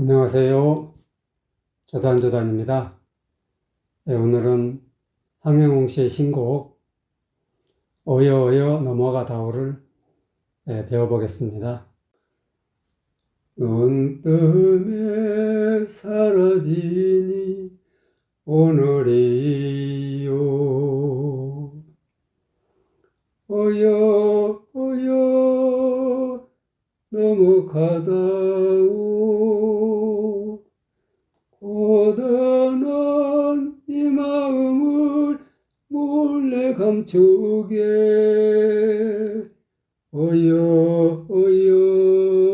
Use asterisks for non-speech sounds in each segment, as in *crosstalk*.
안녕하세요. 조단조단입니다. 네, 오늘은 황영웅 씨의 신곡 어여 어여 넘어가다오를 네, 배워보겠습니다. 눈 뜨면 사라지니 오늘이요 어여 어여 넘어가다오 고단한 이 마음을 몰래 감추게. 어여 어여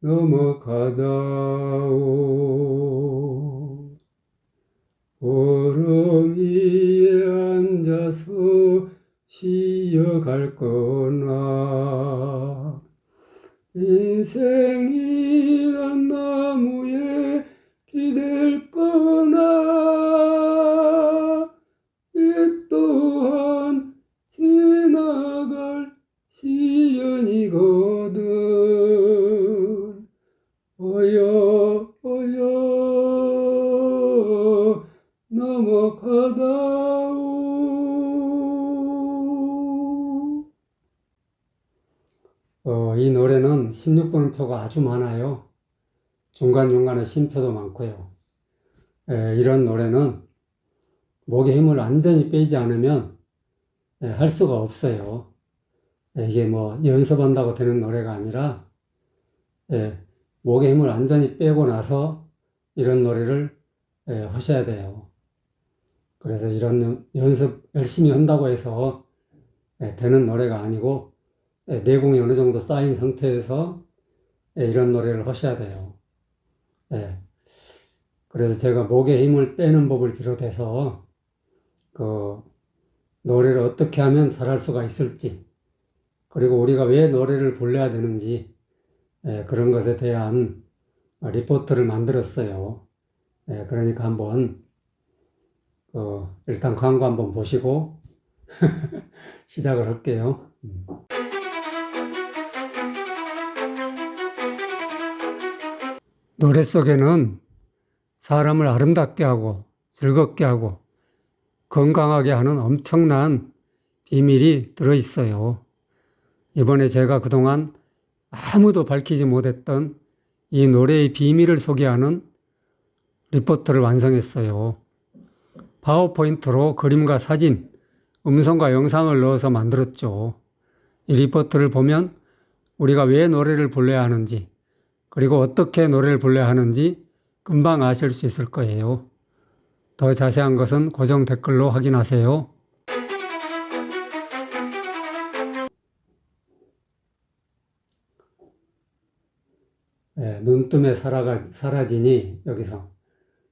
넘어가다오. 구름 위에 앉아서 쉬어갈 거나. 인생이 넘어가다오 어, 이 노래는 16번표가 아주 많아요. 중간중간에 쉼표도 많고요. 에, 이런 노래는 목에 힘을 완전히 빼지 않으면 에, 할 수가 없어요. 에, 이게 뭐 연습한다고 되는 노래가 아니라 에, 목에 힘을 완전히 빼고 나서 이런 노래를 에, 하셔야 돼요. 그래서 이런 연- 연습 열심히 한다고 해서 에, 되는 노래가 아니고 에, 내공이 어느 정도 쌓인 상태에서 에, 이런 노래를 하셔야 돼요. 예. 그래서 제가 목에 힘을 빼는 법을 비롯해서 그 노래를 어떻게 하면 잘할 수가 있을지 그리고 우리가 왜 노래를 불러야 되는지 예, 그런 것에 대한 리포트를 만들었어요. 예, 그러니까 한번 그 일단 광고 한번 보시고 *laughs* 시작을 할게요. 음. 노래 속에는 사람을 아름답게 하고 즐겁게 하고 건강하게 하는 엄청난 비밀이 들어 있어요. 이번에 제가 그동안 아무도 밝히지 못했던 이 노래의 비밀을 소개하는 리포트를 완성했어요. 파워포인트로 그림과 사진, 음성과 영상을 넣어서 만들었죠. 이 리포트를 보면 우리가 왜 노래를 불러야 하는지, 그리고 어떻게 노래를 불러야 하는지 금방 아실 수 있을 거예요. 더 자세한 것은 고정 댓글로 확인하세요. 예, 눈뜸에 사라가, 사라지니 여기서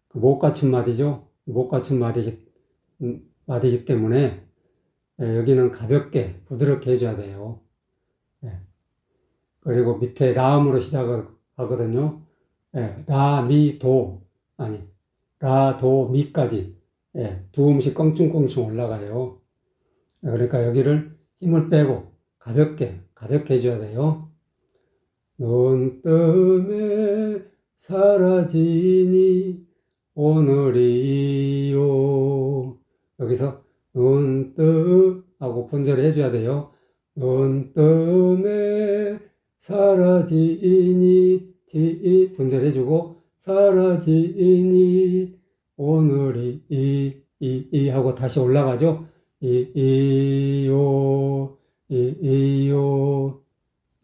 그 못 갖춘 말이죠. 못 갖춘 말이기, 음, 말이기 때문에 예, 여기는 가볍게 부드럽게 해줘야 돼요. 예. 그리고 밑에 라음으로 시작을 하거든요. 예, 라, 미, 도 아니 라, 도, 미까지 예, 두 음씩 껑충껑충 올라가요. 예, 그러니까 여기를 힘을 빼고 가볍게 가볍게 해줘야 돼요. 눈 뜸에 사라지니 오늘이요. 여기서 눈뜸 하고 분절을 해줘야 돼요. 눈뜸에 사라지니 지 분절해주고 사라지니 오늘이 이, 이, 이 하고 다시 올라가죠. 이, 이요, 이, 이요.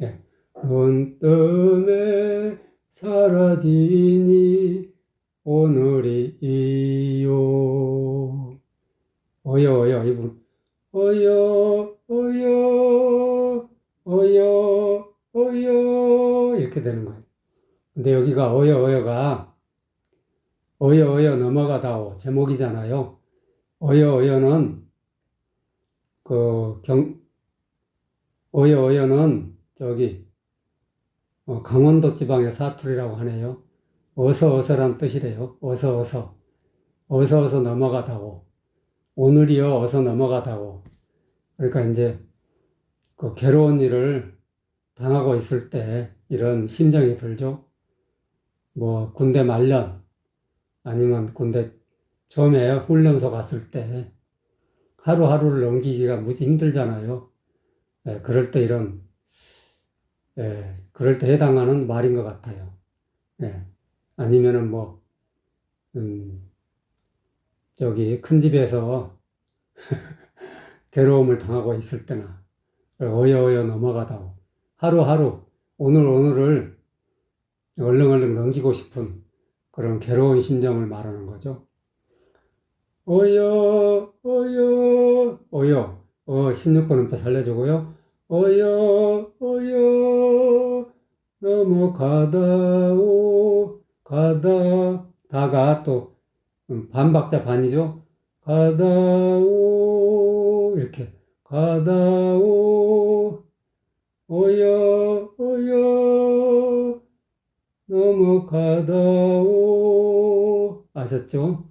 예. 눈뜸에 사라지니 오늘이 이요. 어여, 어여, 이분. 어여, 어여, 어여, 어여. 이렇게 되는 거예요. 근데 여기가 어여, 어여가 어여, 어여 넘어가다오. 제목이잖아요. 어여, 어여는 그 경, 어여, 어여는 저기 어, 강원도 지방의 사투리라고 하네요. 어서 어서란 뜻이래요. 어서 어서. 어서 어서 넘어가다오. 오늘이요 어서 넘어가다오. 그러니까 이제 그 괴로운 일을 당하고 있을 때 이런 심정이 들죠. 뭐 군대 말년 아니면 군대 처음에 훈련소 갔을 때 하루하루를 넘기기가 무지 힘들잖아요. 예, 그럴 때 이런 예, 그럴 때 해당하는 말인 것 같아요. 예, 아니면은 뭐 음, 저기 큰 집에서 *laughs* 괴로움을 당하고 있을 때나 어여어여 넘어가다오 하루하루 오늘 오늘을 얼른얼른 넘기고 싶은 그런 괴로운 심정을 말하는 거죠. 어여 어여 어여 어 16번 음표 살려주고요. 어여 어여 넘어가다오 가다 다가 또 음, 반박자 반이죠. 가다오 이렇게 가다오 어여 어여 넘어가다오 아셨죠?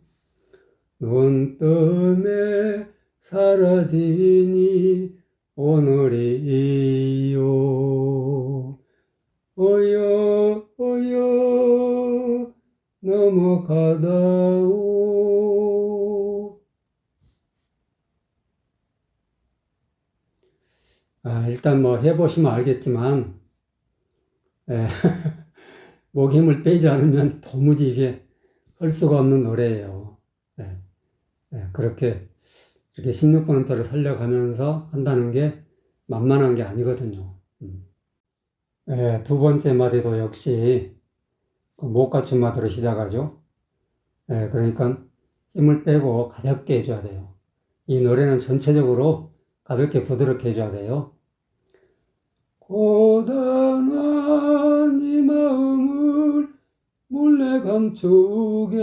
눈 뜸에 사라지니 오늘이요 어여 넘어가다오 아, 일단 뭐 해보시면 알겠지만 에, *laughs* 목 힘을 빼지 않으면 도무지 이게 할 수가 없는 노래예요. 예, 예, 그렇게 이렇게 16번음표를 살려가면서 한다는 게 만만한 게 아니거든요. 음. 예, 두 번째 마디도 역시 그 목맞춤 마디로 시작하죠. 예, 그러니까 힘을 빼고 가볍게 해줘야 돼요. 이 노래는 전체적으로 가볍게 부드럽게 해줘야 돼요. 고단한 이 마음을 몰래 감추게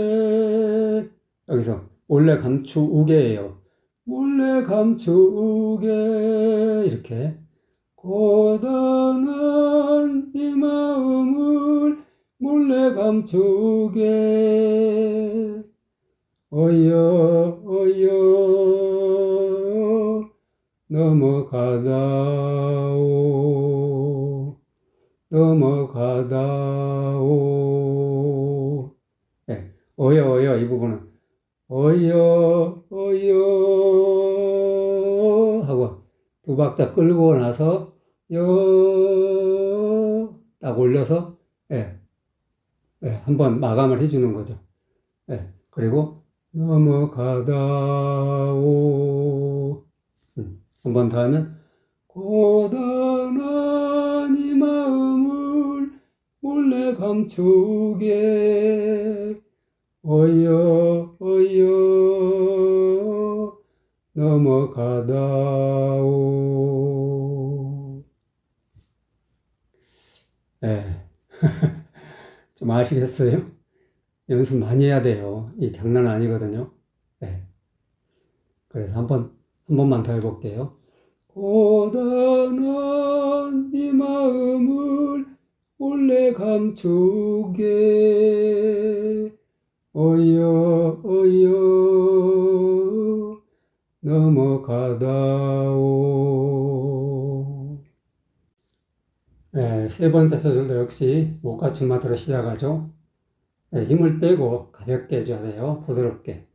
여기서 몰래 감추게예요. 몰래 감추게 이렇게 고단한 이 마음을 몰래 감추게. 어여 어여 넘어가다오. 넘어가다오. 예, 어여 어여 이 부분은. 어여 어여 하고 두 박자 끌고 나서 여딱 올려서 예, 예, 한번 마감을 해주는 거죠. 예, 그리고 넘어가다오 음, 한번 더 하면 고단한 이 마음을 몰래 감추게 어여 어여 넘어가다오 예. *laughs* 좀 아시겠어요? 연습 많이 해야 돼요. 이 장난 아니거든요. 예. 그래서 한 번 한 번만 더 해볼게요. 고단한 이 마음을 몰래 감추게 어여 어여 넘어가다오 네, 세 번째 소절도 역시 목받침마디로 시작하죠. 네, 힘을 빼고 가볍게 해줘야 돼요. 부드럽게.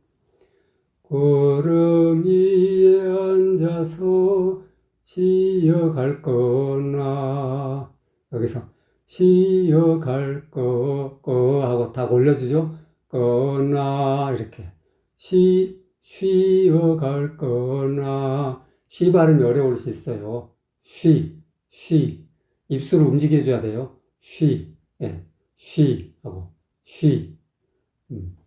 구름 위에 앉아서 쉬어갈 거나 여기서 쉬어갈 거, 거 하고 다 올려주죠. 거나 이렇게 쉬 쉬어갈 거나 쉬 발음이 어려울 수 있어요. 쉬, 쉬 입술을 움직여줘야 돼요. 쉬, 예, 쉬 하고 쉬. 음.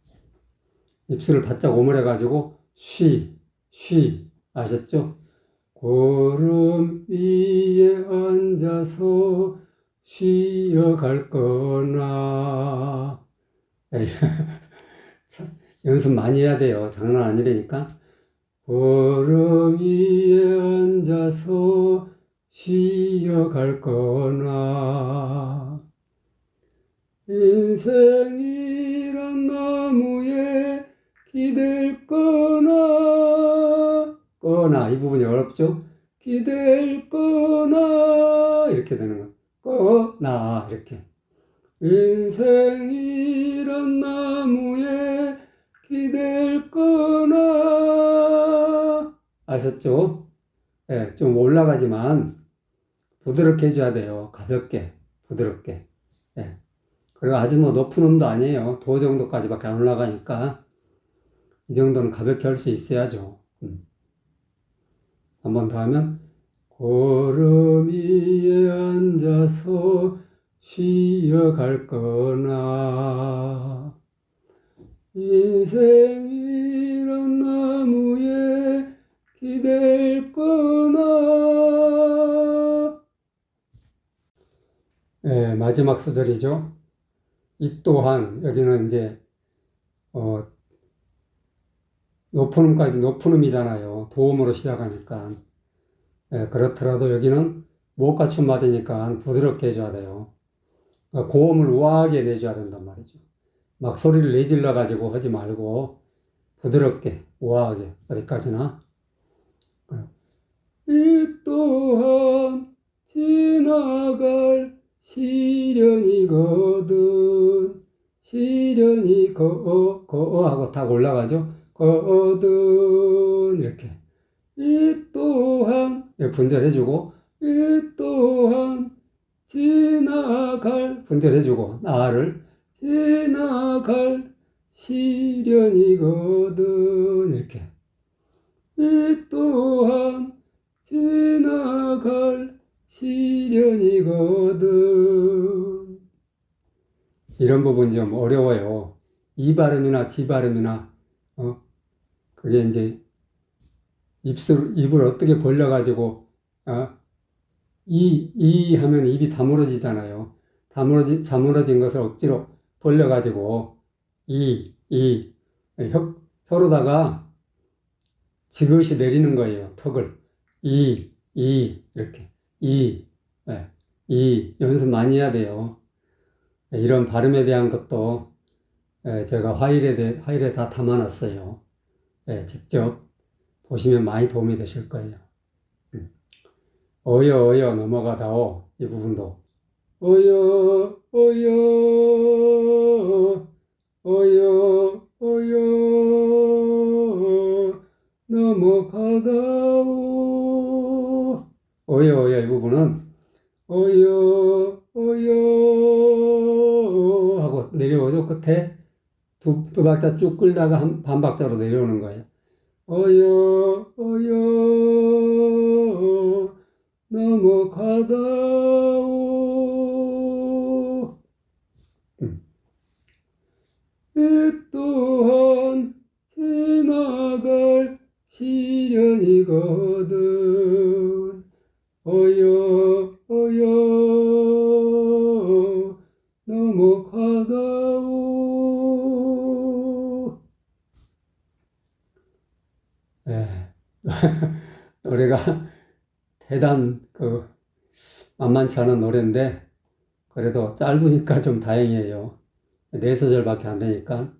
입술을 바짝 오므려가지고 쉬, 쉬 아셨죠? 구름 위에 앉아서 쉬어갈 거나 *laughs* 연습 많이 해야 돼요. 장난 아니라니까. 구름 위에 앉아서 쉬어갈 거나. 인생이란 나무에 기댈 거나. 거나 이 부분이 어렵죠? 기댈 거나. 이렇게 되는 거 거나 이렇게. 인생이란 나무에 기댈 거나. 아셨죠? 예, 좀 올라가지만 부드럽게 해줘야 돼요. 가볍게, 부드럽게. 예. 그리고 아주 뭐 높은 음도 아니에요. 도 정도까지밖에 안 올라가니까 이 정도는 가볍게 할 수 있어야죠. 음. 한번 더 하면 구름 위에 앉아서 쉬어갈 거나 인생이란 나무에 기댈 거나 예, 마지막 소절이죠. 이 또한 여기는 이제 어, 높은 음까지 높은 음이잖아요. 도움으로 시작하니까. 예, 그렇더라도 여기는 못 갖춘 마디니까 부드럽게 해줘야 돼요. 그러니까 고음을 우아하게 내줘야 된단 말이죠. 막 소리를 내질러 가지고 하지 말고 부드럽게 우아하게 어디까지나. 이 또한 지나갈 시련이거든. 시련이 거, 거 하고 딱 올라가죠. 거든 이렇게 이 또한 분절해주고 이 또한 지나갈 분절해주고 나를 지나갈 시련이거든 이렇게 이 또한 지나갈 시 련이거든 이런 부분 좀 어려워요. 이 발음이나 지 발음이나 어 그게 이제 입술 입을 어떻게 벌려 가지고 어 이 이 하면 입이 다물어지잖아요. 다물어진 다물어진 것을 억지로 벌려 가지고 이 이 혀 혀로다가 지그시 내리는 거예요. 턱을 이 이 이렇게 이 예, 이 연습 많이 해야 돼요. 이런 발음에 대한 것도 예, 제가 화일에 대, 화일에 다 담아놨어요. 예, 직접 보시면 많이 도움이 되실 거예요. 음. 어여 어여 넘어가다오 이 부분도 어여 어여 두, 두 박자 쭉 끌다가 한, 반 박자로 내려오는 거예요. 어여, 어여, 넘어가다오. 음. 이 또한 지나갈 시련이거든. 어여, 어여, *laughs* 노래가 대단 그 만만치 않은 노래인데 그래도 짧으니까 좀 다행이에요. 네 소절밖에 안 되니까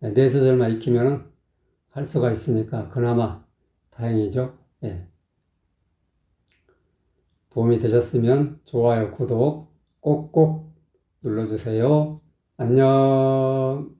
네 소절만 익히면은 할 수가 있으니까 그나마 다행이죠. 예. 도움이 되셨으면 좋아요, 구독 꼭꼭 눌러주세요. 안녕.